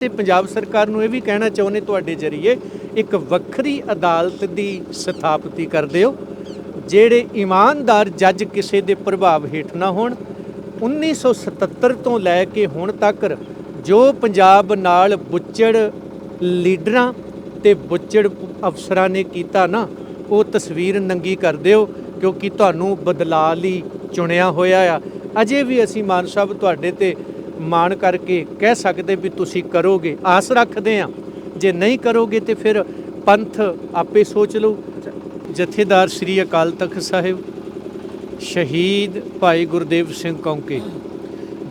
ਤੇ ਪੰਜਾਬ ਸਰਕਾਰ ਨੂੰ ਇਹ ਵੀ ਕਹਿਣਾ ਚਾਹੁੰਦੇ ਤੁਹਾਡੇ ਜਰੀਏ, ਇੱਕ ਵੱਖਰੀ ਅਦਾਲਤ ਦੀ ਸਥਾਪਤੀ ਕਰ ਦਿਓ, ਜਿਹੜੇ ਇਮਾਨਦਾਰ ਜੱਜ ਕਿਸੇ ਦੇ ਪ੍ਰਭਾਵ ਹੇਠ ਨਾ ਹੋਣ 1977 ਤੋਂ ਲੈ ਕੇ ਹੁਣ ਤੱਕ ਜੋ ਪੰਜਾਬ ਨਾਲ ਬੁੱਚੜ ਲੀਡਰਾਂ ਤੇ ਬੁੱਚੜ ਅਫਸਰਾਂ ਨੇ ਕੀਤਾ ਨਾ, ਉਹ ਤਸਵੀਰ ਨੰਗੀ ਕਰ ਦਿਓ, ਕਿਉਂਕਿ ਤੁਹਾਨੂੰ ਬਦਲਾਅ ਲਈ ਚੁਣਿਆ ਹੋਇਆ ਆ। ਅਜੇ ਵੀ ਅਸੀਂ ਮਾਨ ਸਾਹਿਬ ਤੁਹਾਡੇ ਤੇ ਮਾਣ ਕਰਕੇ ਕਹਿ ਸਕਦੇ ਵੀ ਤੁਸੀਂ ਕਰੋਗੇ, ਆਸ ਰੱਖਦੇ ਆ ਜੇ ਨਹੀਂ ਕਰੋਗੇ ਤੇ ਫਿਰ ਪੰਥ ਆਪੇ ਸੋਚ ਲਓ ਜਥੇਦਾਰ ਸ੍ਰੀ ਅਕਾਲ ਤਖਤ ਸਾਹਿਬ, ਸ਼ਹੀਦ ਭਾਈ ਗੁਰਦੇਵ ਸਿੰਘ ਕੌਂਕੇ,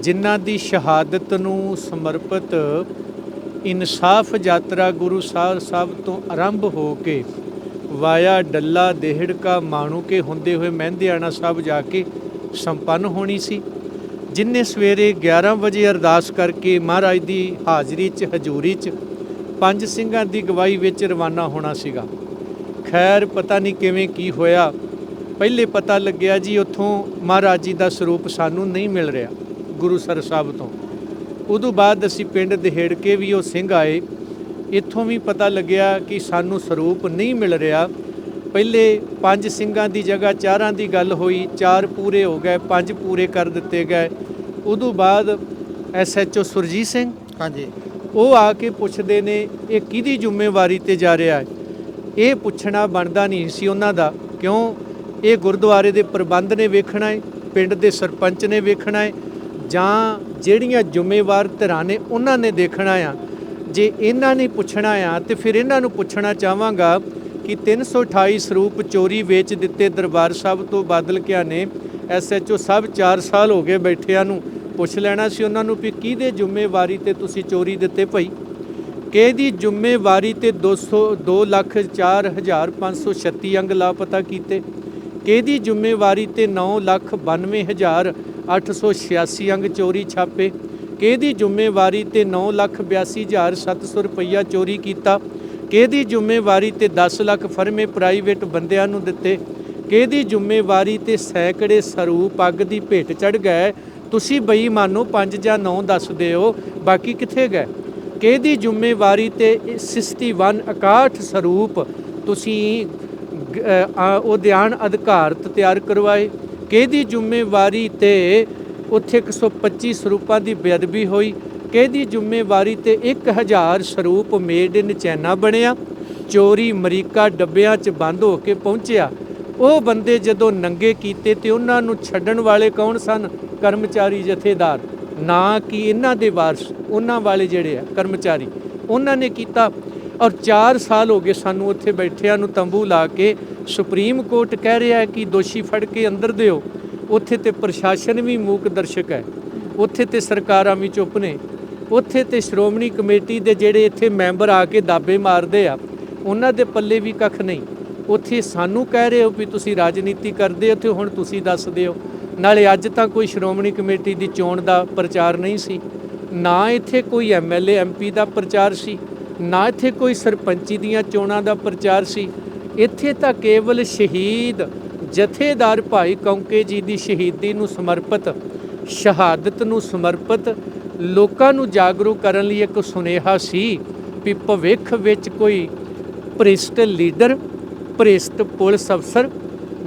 ਜਿਨ੍ਹਾਂ ਦੀ ਸ਼ਹਾਦਤ ਨੂੰ ਸਮਰਪਿਤ ਇਨਸਾਫ ਯਾਤਰਾ ਗੁਰੂ ਸਾਹਿਬ ਸਾਹਿਬ ਤੋਂ ਆਰੰਭ ਹੋ ਕੇ ਵਾਇਆ ਡੱਲਾ, ਦੇਹੜਕਾ ਮਾਣੂ ਕੇ ਹੁੰਦੇ ਹੋਏ ਮਹਿੰਦਿਆਣਾ ਸਾਹਿਬ ਜਾ ਕੇ ਸੰਪੰਨ ਹੋਣੀ ਸੀ। ਜਿਨੇ ਸਵੇਰੇ 11 ਵਜੇ ਅਰਦਾਸ ਕਰਕੇ ਮਹਾਰਾਜ ਦੀ ਹਾਜ਼ਰੀ 'ਚ, ਹਜ਼ੂਰੀ 'ਚ ਪੰਜ ਸਿੰਘਾਂ ਦੀ ਗਵਾਹੀ ਵਿੱਚ ਰਵਾਨਾ ਹੋਣਾ ਸੀਗਾ। ਖੈਰ, ਪਤਾ ਨਹੀਂ ਕਿਵੇਂ ਕੀ ਹੋਇਆ। ਪਹਿਲੇ ਪਤਾ ਲੱਗਿਆ ਜੀ ਉੱਥੋਂ ਮਹਾਰਾਜ ਜੀ ਦਾ ਸਰੂਪ ਸਾਨੂੰ ਨਹੀਂ ਮਿਲ ਰਿਹਾ ਗੁਰੂਸਰ ਸਾਹਿਬ ਤੋਂ। ਉਦੋਂ ਬਾਅਦ ਅਸੀਂ ਪਿੰਡ ਦਹੇੜ ਕੇ ਵੀ ਉਹ ਸਿੰਘ ਆਏ। ਇੱਥੋਂ ਵੀ ਪਤਾ ਲੱਗਿਆ ਕਿ ਸਾਨੂੰ ਸਰੂਪ ਨਹੀਂ ਮਿਲ ਰਿਹਾ। ਪਹਿਲੇ ਪੰਜ ਸਿੰਘਾਂ ਦੀ ਜਗ੍ਹਾ ਚਾਰਾਂ ਦੀ ਗੱਲ ਹੋਈ ਚਾਰ ਪੂਰੇ ਹੋ ਗਏ ਪੰਜ ਪੂਰੇ ਕਰ ਦਿੱਤੇ ਗਏ। ਉਦੋਂ ਬਾਅਦ ਐਸਐਚਓ ਸੁਰਜੀਤ ਸਿੰਘ ਹਾਂਜੀ। ਉਹ ਆ ਕੇ ਪੁੱਛਦੇ ਨੇ ਇਹ ਕਿਹਦੀ ਜ਼ਿੰਮੇਵਾਰੀ ਤੇ ਜਾ ਰਿਹਾ ਹੈ? ਇਹ ਪੁੱਛਣਾ ਬਣਦਾ ਨਹੀਂ ਸੀ ਉਹਨਾਂ ਦਾ ਕਿਉਂ? ਇਹ ਗੁਰਦੁਆਰੇ ਦੇ ਪ੍ਰਬੰਧ ਨੇ ਵੇਖਣਾ ਹੈ ਪਿੰਡ ਦੇ ਸਰਪੰਚ ਨੇ ਵੇਖਣਾ ਹੈ ਜਾਂ ਜਿਹੜੀਆਂ ਜ਼ਿੰਮੇਵਾਰ ਧਿਰਾਂ ਨੇ ਉਹਨਾਂ ਨੇ ਦੇਖਣਾ ਆ? ਜੇ ਇਹਨਾਂ ਨੇ ਪੁੱਛਣਾ ਆ ਤੇ ਫਿਰ ਇਹਨਾਂ ਨੂੰ ਪੁੱਛਣਾ ਚਾਹਾਂਗਾ ਕਿ 328 ਸਰੂਪ ਚੋਰੀ ਵੇਚ ਦਿੱਤੇ ਦਰਬਾਰ ਸਾਹਿਬ ਤੋਂ ਬਾਦਲ ਕਿਆ ਨੇ? ਐਸਐਚਓ ਸਾਹਿਬ 4 ਸਾਲ ਹੋ ਗਏ ਬੈਠਿਆਂ ਨੂੰ। ਪੁੱਛ ਲੈਣਾ ਸੀ ਉਹਨਾਂ ਨੂੰ ਵੀ ਕਿਹਦੇ ਜ਼ਿੰਮੇਵਾਰੀ ਤੇ ਤੁਸੀਂ ਚੋਰੀ ਦਿੱਤੇ ਭਾਈ? ਕਿਹਦੀ ਜ਼ਿੰਮੇਵਾਰੀ ਤੇ 200 2 ਲੱਖ 4 ਹਜ਼ਾਰ 536 ਅੰਗ ਲਾਪਤਾ ਕੀਤੇ। ਕਿਹਦੀ ਜ਼ਿੰਮੇਵਾਰੀ ਤੇ 9 ਲੱਖ 92 ਹਜ਼ਾਰ 886 ਅੰਗ ਚੋਰੀ ਛਾਪੇ। ਕਿਹਦੀ ਜ਼ਿੰਮੇਵਾਰੀ ਤੇ 9 ਲੱਖ 82 ਹਜ਼ਾਰ 700 ਰੁਪਈਆ ਚੋਰੀ ਕੀਤਾ। ਕਿਹਦੀ ਜ਼ਿੰਮੇਵਾਰੀ ਤੇ 10 ਲੱਖ ਫਰਮੇ ਪ੍ਰਾਈਵੇਟ ਬੰਦਿਆਂ ਨੂੰ ਦਿੱਤੇ? ਕਿਹਦੀ ਜ਼ਿੰਮੇਵਾਰੀ ਤੇ ਸੈਂਕੜੇ ਸਰੂਪ ਅੱਗ ਦੀ ਭੇਟ ਚੜ ਗਏ? ਤੁਸੀਂ ਬੇਈਮਾਨੋ 5 ਜਾਂ 9 ਦੱਸ ਦਿਓ ਬਾਕੀ ਕਿੱਥੇ ਗਏ? ਕਿਹਦੀ ਜ਼ਿੰਮੇਵਾਰੀ ਤੇ 61 61 ਸਰੂਪ ਤੁਸੀਂ ਗ- ਅ, ਉਦਿਆਨ ਅਧਿਕਾਰਤ ਤਿਆਰ ਕਰਵਾਏ? ਕਿਹਦੀ ਜ਼ਿੰਮੇਵਾਰੀ ਤੇ ਉੱਥੇ 125 ਸਰੂਪਾਂ ਦੀ ਬੇਅਦਬੀ ਹੋਈ? ਕਿਹਦੀ ਜ਼ਿੰਮੇਵਾਰੀ ਤੇ 1000 ਸਰੂਪ ਮੇਡ ਇਨ ਚਾਈਨਾ ਬਣਿਆ? ਚੋਰੀ ਅਮਰੀਕਾ ਡੱਬਿਆਂ 'ਚ ਬੰਦ ਹੋ ਕੇ ਪਹੁੰਚਿਆ। ਉਹ ਬੰਦੇ ਜਦੋਂ ਨੰਗੇ ਕੀਤੇ ਤੇ ਉਹਨਾਂ ਨੂੰ ਛੱਡਣ ਵਾਲੇ ਕੌਣ ਸਨ? ਕਰਮਚਾਰੀ ਜਥੇਦਾਰ। ਨਾ ਕਿ ਇਹਨਾਂ ਦੇ ਵਾਰਸ? ਉਹਨਾਂ ਵਾਲੇ ਜਿਹੜੇ ਆ, ਕਰਮਚਾਰੀ। ਉਹਨਾਂ ਨੇ ਕੀਤਾ। ਔਰ 4 ਸਾਲ ਹੋ ਗਏ ਸਾਨੂੰ ਉੱਥੇ ਬੈਠਿਆਂ ਨੂੰ ਤੰਬੂ ਲਾ ਕੇ। ਸੁਪਰੀਮ ਕੋਰਟ ਕਹਿ ਰਿਹਾ ਕਿ ਦੋਸ਼ੀ ਫੜ ਕੇ ਅੰਦਰ ਦਿਓ। ਉੱਥੇ ਤੇ ਪ੍ਰਸ਼ਾਸਨ ਵੀ ਮੂਕ ਦਰਸ਼ਕ ਹੈ। ਉੱਥੇ ਤੇ ਸਰਕਾਰਾਂ ਵੀ ਚੁੱਪ ਨੇ। ਉੱਥੇ ਤੇ ਸ਼੍ਰੋਮਣੀ ਕਮੇਟੀ ਦੇ ਜਿਹੜੇ ਇੱਥੇ ਮੈਂਬਰ ਆ ਕੇ ਦਾਬੇ ਮਾਰਦੇ ਆ, ਉਹਨਾਂ ਦੇ ਪੱਲੇ ਵੀ ਕੱਖ ਨਹੀਂ। ਉੱਥੇ ਸਾਨੂੰ ਕਹਿ ਰਹੇ ਹੋ ਵੀ ਤੁਸੀਂ ਰਾਜਨੀਤੀ ਕਰਦੇ ਹੋ ਤੇ ਹੁਣ ਤੁਸੀਂ ਦੱਸ ਦਿਓ ਨਾਲੇ ਅੱਜ ਤਾਂ ਕੋਈ ਸ਼੍ਰੋਮਣੀ ਕਮੇਟੀ ਦੀ ਚੋਣ ਦਾ ਪ੍ਰਚਾਰ ਨਹੀਂ ਸੀ। ਨਾ ਇੱਥੇ ਕੋਈ ਐਮਐਲਏ ਐਮਪੀ ਦਾ ਪ੍ਰਚਾਰ ਸੀ। ਨਾ ਇੱਥੇ ਕੋਈ ਸਰਪੰਚੀ ਦੀਆਂ ਚੋਣਾਂ ਦਾ ਪ੍ਰਚਾਰ ਸੀ। ਇੱਥੇ ਤਾਂ ਕੇਵਲ ਸ਼ਹੀਦ ਜਥੇਦਾਰ ਭਾਈ ਕੌਂਕੇ ਜੀ ਦੀ ਸ਼ਹੀਦੀ ਨੂੰ ਸਮਰਪਿਤ, ਸ਼ਹਾਦਤ ਨੂੰ ਸਮਰਪਿਤ ਲੋਕਾਂ ਨੂੰ ਜਾਗਰੂਕ ਕਰਨ ਲਈ ਇੱਕ ਸੁਨੇਹਾ ਸੀ ਵੀ ਭਵਿੱਖ ਵਿੱਚ ਕੋਈ ਭ੍ਰਿਸ਼ਟ ਲੀਡਰ, ਭ੍ਰਿਸ਼ਟ ਪੁਲਿਸ ਅਫਸਰ,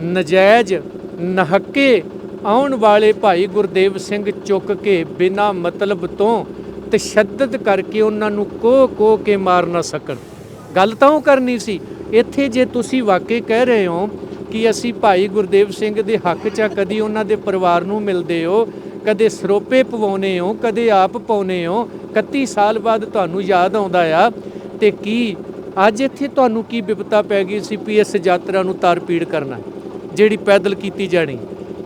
ਨਜਾਇਜ਼ ਨਹੱਕੇ ਆਉਣ ਵਾਲੇ ਭਾਈ ਗੁਰਦੇਵ ਸਿੰਘ ਚੁੱਕ ਕੇ ਬਿਨਾ ਮਤਲਬ ਤੋਂ ਤਸ਼ੱਦਦ ਕਰਕੇ ਉਹਨਾਂ ਨੂੰ ਕੋ ਕੋ ਕੇ ਮਾਰ ਨਾ ਸਕਣ। ਗੱਲ ਤਾਂ ਉਹ ਕਰਨੀ ਸੀ। ਇੱਥੇ ਜੇ ਤੁਸੀਂ ਵਾਕਈ ਕਹਿ ਰਹੇ ਹੋ ਕਿ ਅਸੀਂ ਭਾਈ ਗੁਰਦੇਵ ਸਿੰਘ ਦੇ ਹੱਕ 'ਚ ਕਦੀ ਉਹਨਾਂ ਦੇ ਪਰਿਵਾਰ ਨੂੰ ਮਿਲਦੇ ਹੋ ਕਦੇ ਸਰੋਪੇ ਪਵਾਉਨੇ ਹੋ, ਕਦੇ ਆਪ ਪਾਉਨੇ ਹੋ 31 ਸਾਲ ਬਾਅਦ ਤੁਹਾਨੂੰ ਯਾਦ ਆਉਂਦਾ ਆ। ਤੇ ਕੀ ਅੱਜ ਇੱਥੇ ਤੁਹਾਨੂੰ ਕੀ ਵਿਪਤਾ ਪੈ ਗਈ ਸੀ ਵੀ ਇਸ ਯਾਤਰਾ ਨੂੰ ਤਾਰਪੀੜ ਕਰਨਾ ਜਿਹੜੀ ਪੈਦਲ ਕੀਤੀ ਜਾਣੀ?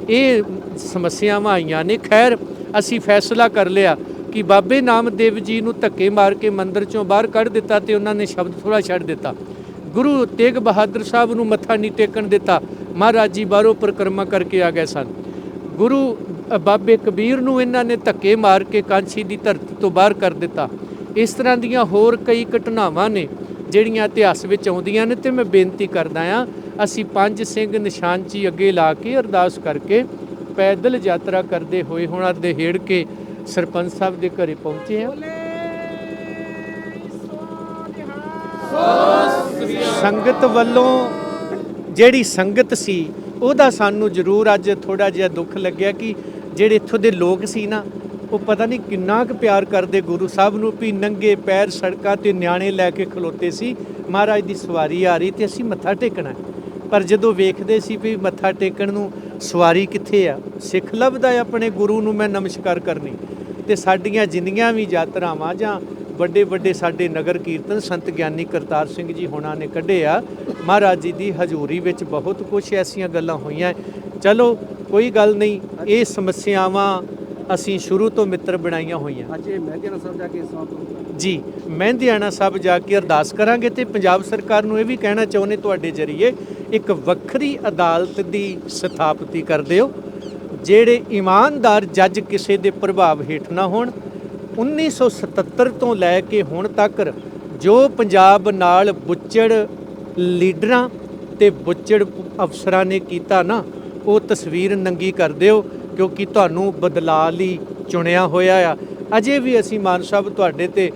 ਇਹ ਸਮੱਸਿਆਵਾਂ ਆਈਆਂ ਨੇ। ਖੈਰ, ਅਸੀਂ ਫੈਸਲਾ ਕਰ ਲਿਆ ਕਿ ਬਾਬੇ ਨਾਮਦੇਵ ਜੀ ਨੂੰ ਧੱਕੇ ਮਾਰ ਕੇ ਮੰਦਰ ਚੋਂ ਬਾਹਰ ਕੱਢ ਦਿੱਤਾ ਤੇ ਉਹਨਾਂ ਨੇ ਸ਼ਬਦ ਥੋੜਾ ਛੱਡ ਦਿੱਤਾ। ਗੁਰੂ ਤੇਗ ਬਹਾਦਰ ਸਾਹਿਬ ਨੂੰ ਮੱਥਾ ਨਹੀਂ ਟੇਕਣ ਦਿੱਤਾ। ਮਹਾਰਾਜ ਜੀ ਬਾਹਰੋਂ ਪਰਿਕਰਮਾ ਕਰਕੇ ਆ ਗਏ ਸਨ। ਗੁਰੂ ਬਾਬੇ ਕਬੀਰ ਨੂੰ ਇਹਨਾਂ ਨੇ ਧੱਕੇ ਮਾਰ ਕੇ ਕਾਂਸੀ ਦੀ ਧਰਤੀ ਤੋਂ ਬਾਹਰ ਕਰ ਦਿੱਤਾ। ਇਸ ਤਰ੍ਹਾਂ ਦੀਆਂ ਹੋਰ ਕਈ ਘਟਨਾਵਾਂ ਨੇ ਜਿਹੜੀਆਂ ਇਤਿਹਾਸ ਵਿੱਚ ਆਉਂਦੀਆਂ ਨੇ ਤੇ ਮੈਂ ਬੇਨਤੀ ਕਰਦਾ ਆ ਅਸੀਂ ਪੰਜ ਸਿੰਘ ਨਿਸ਼ਾਨਚੀ ਅੱਗੇ ਲਾ ਕੇ ਅਰਦਾਸ ਕਰਕੇ ਪੈਦਲ ਯਾਤਰਾ ਕਰਦੇ ਹੋਏ ਹੁਣ ਅਰਦੇ ਹੇੜ ਕੇ ਸਰਪੰਚ ਸਾਹਿਬ ਦੇ ਘਰੇ ਪਹੁੰਚੇ ਆ ਸੰਗਤ ਵੱਲੋਂ ਜਿਹੜੀ ਸੰਗਤ ਸੀ ਉਹਦਾ ਸਾਨੂੰ ਜ਼ਰੂਰ ਅੱਜ ਥੋੜਾ ਜਿਹਾ ਦੁੱਖ ਲੱਗਿਆ ਕਿ ਜਿਹੜੇ ਇੱਥੋਂ ਦੇ ਲੋਕ ਸੀ ਨਾ, ਉਹ ਪਤਾ ਨਹੀਂ ਕਿੰਨਾ ਕੁ ਪਿਆਰ ਕਰਦੇ ਗੁਰੂ ਸਾਹਿਬ ਨੂੰ ਵੀ ਨੰਗੇ ਪੈਰ ਸੜਕਾਂ ਤੇ ਨਿਆਣੇ ਲੈ ਕੇ ਖਲੋਤੇ ਸੀ, ਮਹਾਰਾਜ ਦੀ ਸਵਾਰੀ ਆ ਰਹੀ ਤੇ ਅਸੀਂ ਮੱਥਾ ਟੇਕਣਾ। ਪਰ ਜਦੋਂ ਵੇਖਦੇ ਸੀ ਵੀ ਮੱਥਾ ਟੇਕਣ ਨੂੰ ਸਵਾਰੀ ਕਿੱਥੇ ਆ, ਸਿੱਖ ਲੱਭਦਾ ਹੈ ਆਪਣੇ ਗੁਰੂ ਨੂੰ ਮੈਂ ਨਮਸਕਾਰ ਕਰਨੀ। ਤੇ ਸਾਡੀਆਂ ਜਿੰਨੀਆਂ ਵੀ ਯਾਤਰਾਵਾਂ ਜਾਂ ਵੱਡੇ ਵੱਡੇ ਸਾਡੇ ਨਗਰ ਕੀਰਤਨ ਸੰਤ ਗਿਆਨੀ ਕਰਤਾਰ ਸਿੰਘ ਜੀ ਹੋਣਾ ਨੇ ਕੱਢੇ ਆ ਮਹਾਰਾਜ ਜੀ ਦੀ ਹਜ਼ੂਰੀ ਵਿੱਚ ਬਹੁਤ ਕੁਝ ਐਸੀਆਂ ਗੱਲਾਂ ਹੋਈਆਂ। ਚਲੋ ਕੋਈ ਗੱਲ ਨਹੀਂ ਇਹ ਸਮੱਸਿਆਵਾਂ ਅਸੀਂ ਸ਼ੁਰੂ ਤੋਂ ਮਿੱਤਰ ਬਣਾਈਆਂ ਹੋਈਆਂ। ਅੱਜ ਇਹ ਮਹਿੰਦਿਆਣਾ ਸਾਹਿਬ ਜਾ ਕੇ ਹੋਊਗਾ ਜੀ ਮਹਿੰਦਿਆਣਾ ਸਾਹਿਬ ਜਾ ਕੇ ਅਰਦਾਸ ਕਰਾਂਗੇ ਤੇ ਪੰਜਾਬ ਸਰਕਾਰ ਨੂੰ ਇਹ ਵੀ ਕਹਿਣਾ ਚਾਹੁੰਦੇ ਤੁਹਾਡੇ ਜਰੀਏ ਇੱਕ ਵੱਖਰੀ ਅਦਾਲਤ ਦੀ ਸਥਾਪਤੀ ਕਰ ਦਿਓ ਜਿਹੜੇ ਇਮਾਨਦਾਰ ਜੱਜ ਕਿਸੇ ਦੇ ਪ੍ਰਭਾਵ ਹੇਠ ਨਾ ਹੋਣ 1977 ਤੋਂ ਲੈ ਕੇ ਹੁਣ ਤੱਕ ਜੋ ਪੰਜਾਬ ਨਾਲ ਬੁੱਚੜ ਲੀਡਰਾਂ ਤੇ ਬੁੱਚੜ ਅਫਸਰਾਂ ਨੇ ਕੀਤਾ ਨਾ ਉਹ ਤਸਵੀਰ ਨੰਗੀ ਕਰ ਦਿਓ ਕਿਉਂਕਿ ਤੁਹਾਨੂੰ ਬਦਲਾਅ ਲਈ ਚੁਣਿਆ ਹੋਇਆ ਆ। ਅਜੇ ਵੀ ਅਸੀਂ ਮਾਨ ਸਾਹਿਬ ਤੁਹਾਡੇ ਤੇ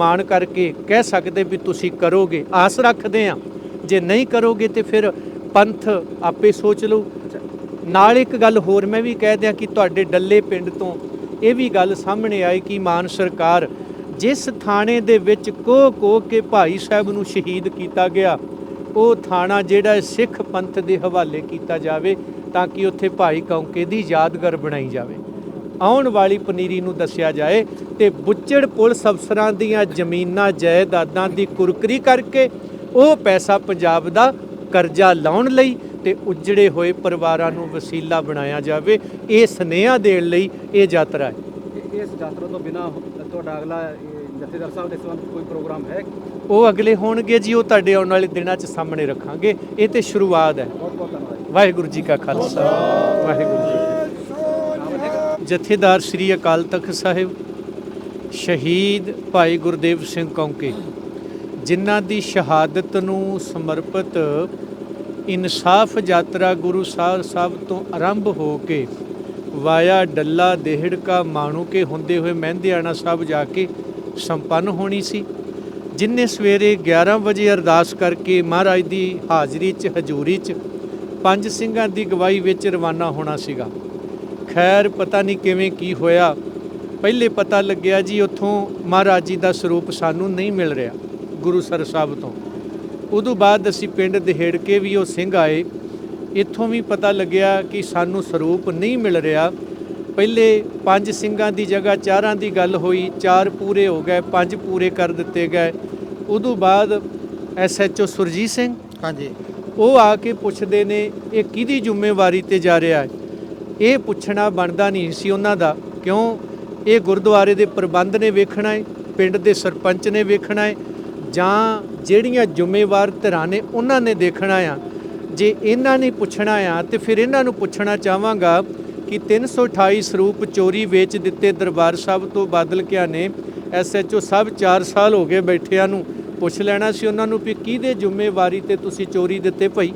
ਮਾਣ ਕਰਕੇ ਕਹਿ ਸਕਦੇ ਵੀ ਤੁਸੀਂ ਕਰੋਗੇ। ਆਸ ਰੱਖਦੇ ਆ ਜੇ ਨਹੀਂ ਕਰੋਗੇ ਤੇ ਫਿਰ ਪੰਥ ਆਪੇ ਸੋਚ ਲਓ ਨਾਲ ਇੱਕ ਗੱਲ ਹੋਰ ਮੈਂ ਵੀ ਕਹਿ ਦਿਆਂ ਕਿ ਤੁਹਾਡੇ ਡੱਲੇ ਪਿੰਡ ਤੋਂ ਇਹ ਵੀ ਗੱਲ ਸਾਹਮਣੇ ਆਈ ਕਿ ਮਾਨ ਸਰਕਾਰ ਜਿਸ ਥਾਣੇ ਦੇ ਵਿੱਚ ਕੋ ਕੋ ਕੇ ਭਾਈ ਸਾਹਿਬ ਨੂੰ ਸ਼ਹੀਦ ਕੀਤਾ ਗਿਆ, ਉਹ ਥਾਣਾ ਜਿਹੜਾ ਸਿੱਖ ਪੰਥ ਦੇ ਹਵਾਲੇ ਕੀਤਾ ਜਾਵੇ ਤਾਂ ਕਿ ਉੱਥੇ ਭਾਈ ਕੌਂਕੇ ਦੀ ਯਾਦਗਾਰ ਬਣਾਈ ਜਾਵੇ। ਆਉਣ ਵਾਲੀ ਪਨੀਰੀ ਨੂੰ ਦੱਸਿਆ ਜਾਏ ਤੇ ਬੁੱਚੜ ਪੁਲਿਸ ਅਫਸਰਾਂ ਦੀਆਂ ਜ਼ਮੀਨਾਂ, ਜਾਇਦਾਦਾਂ ਦੀ ਕੁਰਕਰੀ ਕਰਕੇ ਉਹ ਪੈਸਾ ਪੰਜਾਬ ਦਾ ਕਰਜ਼ਾ ਲਾਉਣ ਲਈ ਤੇ ਉਜੜੇ ਹੋਏ ਪਰਿਵਾਰਾਂ ਨੂੰ ਵਸੀਲਾ ਬਣਾਇਆ ਜਾਵੇ ਇਹ ਸੁਨੇਹਾ ਦੇਣ ਲਈ ਇਹ ਯਾਤਰਾ ਹੈ। ਇਸ ਯਾਤਰਾ ਤੋਂ ਬਿਨਾ ਤੁਹਾਡਾ ਅਗਲਾ ਜਥੇਦਾਰ ਸਾਹਿਬ ਦੇ ਸੰਬੰਧ ਕੋਈ ਪ੍ਰੋਗਰਾਮ ਹੈ ਉਹ ਅਗਲੇ ਹੋਣਗੇ ਜੀ ਉਹ ਤੁਹਾਡੇ ਆਉਣ ਵਾਲੇ ਦਿਨਾਂ 'ਚ ਸਾਹਮਣੇ ਰੱਖਾਂਗੇ। ਇਹ ਤੇ ਸ਼ੁਰੂਆਤ ਹੈ। ਬਹੁਤ ਬਹੁਤ ਧੰਨਵਾਦ ਵਾਹਿਗੁਰੂ ਜੀ ਕਾ ਖਾਲਸਾ। ਵਾਹਿਗੁਰੂ ਜੀ। ਜਥੇਦਾਰ ਸ੍ਰੀ ਅਕਾਲ ਤਖਤ ਸਾਹਿਬ ਸ਼ਹੀਦ ਭਾਈ ਗੁਰਦੇਵ ਸਿੰਘ ਕੌਂਕੇ ਜਿਨ੍ਹਾਂ ਦੀ ਸ਼ਹਾਦਤ ਨੂੰ ਸਮਰਪਿਤ ਇਨਸਾਫ ਯਾਤਰਾ ਗੁਰੂ ਸਾਹਿਬ ਸਾਹਿਬ ਤੋਂ ਆਰੰਭ ਹੋ ਕੇ ਵਾਇਆ ਡੱਲਾ ਦੇਹੜਕਾ ਮਾਣੂਕੇ ਹੁੰਦੇ ਹੋਏ ਮਹਿੰਦਿਆਣਾ ਸਾਹਿਬ ਜਾ ਕੇ ਸੰਪੰਨ ਹੋਣੀ ਸੀ ਜਿਨਨੇ ਸਵੇਰੇ 11 ਵਜੇ ਅਰਦਾਸ ਕਰਕੇ ਮਹਾਰਾਜ ਦੀ ਹਾਜ਼ਰੀ 'ਚ, ਹਜ਼ੂਰੀ 'ਚ ਪੰਜ ਸਿੰਘਾਂ ਦੀ ਗਵਾਹੀ ਵਿੱਚ ਰਵਾਨਾ ਹੋਣਾ ਸੀਗਾ। ਖੈਰ, ਪਤਾ ਨਹੀਂ ਕਿਵੇਂ ਕੀ ਹੋਇਆ। ਪਹਿਲੇ ਪਤਾ ਲੱਗਿਆ ਜੀ ਉੱਥੋਂ ਮਹਾਰਾਜ ਜੀ ਦਾ ਸਰੂਪ ਸਾਨੂੰ ਨਹੀਂ ਮਿਲ ਰਿਹਾ ਗੁਰੂਸਰ ਸਾਹਿਬ ਤੋਂ। ਉਦੋਂ ਬਾਅਦ ਅਸੀਂ ਪਿੰਡ ਦਿਹੇੜ ਕੇ ਵੀ ਉਹ ਸਿੰਘ ਆਏ। ਇੱਥੋਂ ਵੀ ਪਤਾ ਲੱਗਿਆ ਕਿ ਸਾਨੂੰ ਸਰੂਪ ਨਹੀਂ ਮਿਲ ਰਿਹਾ। ਪਹਿਲੇ ਪੰਜ ਸਿੰਘਾਂ ਦੀ ਜਗ੍ਹਾ ਚਾਰਾਂ ਦੀ ਗੱਲ ਹੋਈ ਚਾਰ ਪੂਰੇ ਹੋ ਗਏ ਪੰਜ ਪੂਰੇ ਕਰ ਦਿੱਤੇ ਗਏ। ਉਦੋਂ ਬਾਅਦ ਐਸਐਚਓ ਸੁਰਜੀਤ ਸਿੰਘ ਹਾਂਜੀ। ਉਹ ਆ ਕੇ ਪੁੱਛਦੇ ਨੇ ਇਹ ਕਿਹਦੀ ਜ਼ਿੰਮੇਵਾਰੀ ਤੇ ਜਾ ਰਿਹਾ ਹੈ? ਇਹ ਪੁੱਛਣਾ ਬਣਦਾ ਨਹੀਂ ਸੀ ਉਹਨਾਂ ਦਾ। ਕਿਉਂ? ਇਹ ਗੁਰਦੁਆਰੇ ਦੇ ਪ੍ਰਬੰਧ ਨੇ ਵੇਖਣਾ ਹੈ ਪਿੰਡ ਦੇ ਸਰਪੰਚ ਨੇ ਵੇਖਣਾ ਹੈ ਜਾਂ ਜਿਹੜੀਆਂ ਜ਼ਿੰਮੇਵਾਰ ਧਿਰਾਂ ਨੇ ਉਹਨਾਂ ਨੇ ਦੇਖਣਾ ਆ, ਜੇ ਇਹਨਾਂ ਨੇ ਪੁੱਛਣਾ ਆ, ਤੇ ਫਿਰ ਇਹਨਾਂ ਨੂੰ ਪੁੱਛਣਾ ਚਾਹਾਂਗਾ ਕਿ 328 ਸਰੂਪ ਚੋਰੀ ਵੇਚ ਦਿੱਤੇ ਦਰਬਾਰ ਸਾਹਿਬ ਤੋਂ ਬਾਦਲ ਕਿਆ ਨੇ? ਐਸਐਚਓ ਸਾਹਿਬ 4 ਸਾਲ ਹੋ ਗਏ ਬੈਠਿਆਂ ਨੂੰ ਪੁੱਛ ਲੈਣਾ ਸੀ ਉਹਨਾਂ ਨੂੰ ਵੀ ਕਿਹਦੇ ਜ਼ਿੰਮੇਵਾਰੀ ਤੇ ਤੁਸੀਂ ਚੋਰੀ ਦਿੱਤੇ ਭਾਈ?